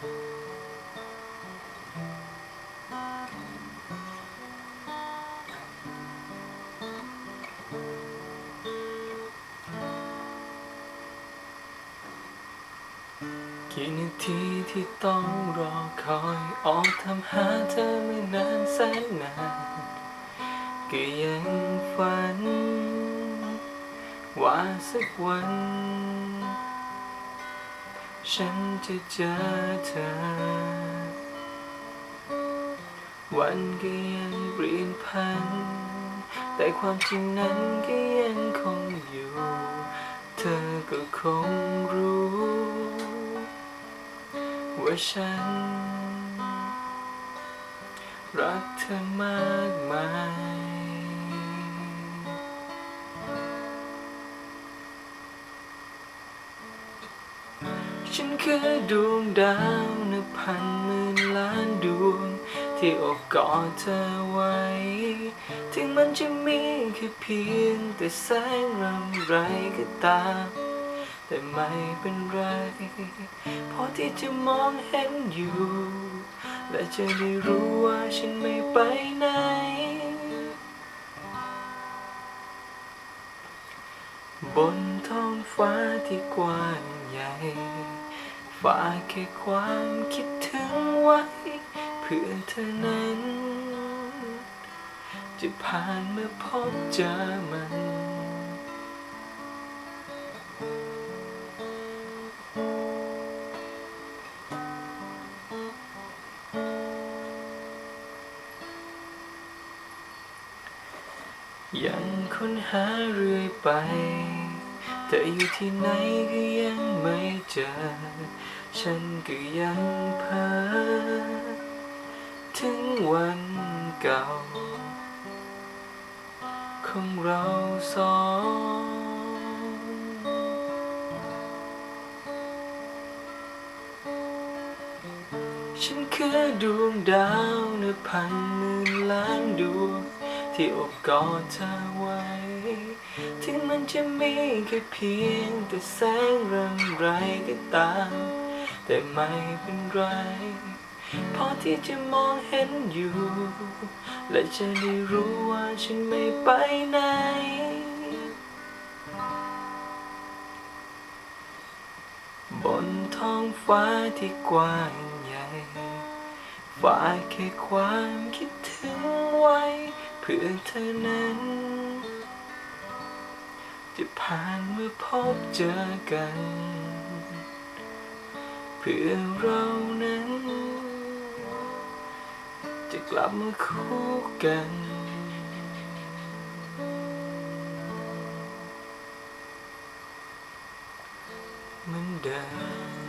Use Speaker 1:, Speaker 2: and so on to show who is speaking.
Speaker 1: กี่นาทีที่ต้องรอคอยออกทำหาเธอไม่นานแสนนานก็ยังฝัน ว่าสักวัน ฉันจะเจอเธอ วันก็ยังเปลี่ยนพัน แต่ความจริงนั้นก็ยังคงอยู่ เธอก็คงรู้ ว่าฉัน รักเธอมากมาย ฉันคือดวงดาวนับพันหมื่นล้านดวง ที่อบกอดเธอไว้ ถึงมันจะมีแค่เพียงแต่แสงรำไรก็ตามแต่ไม่เป็นไรพอที่จะมองเห็นอยู่ และจะได้รู้ว่าฉันไม่ไปไหน บน ท้องฟ้าที่กว้างใหญ่ฝากแค่ความคิดถึงไว้ เพื่อเธอนั้น จะผ่านเมื่อพบเจอมันยังค้นหาเรื่อยไป แต่อยู่ที่ไหนก็ยังไม่เจอ ฉันก็ยังเพ้อถึงวันเก่า ของเราสองฉันคือดวงดาวนับพันหมื่นล้านดวงที่อบกอดเธอไว้ จะมีแค่เพียงแต่แสงรำไรก็ตาม แต่ไม่เป็นไรพอที่จะมองเห็นอยู่ และจะได้รู้ว่าฉันไม่ไปไหน บนท้องฟ้าที่กว้างใหญ่ฝากแค่ความคิดถึงไว้ เพื่อเธอนั้น จะผ่านเมื่อพบเจอกัน เพื่อเรานั้น จะกลับมาคู่กัน เหมือนเดิม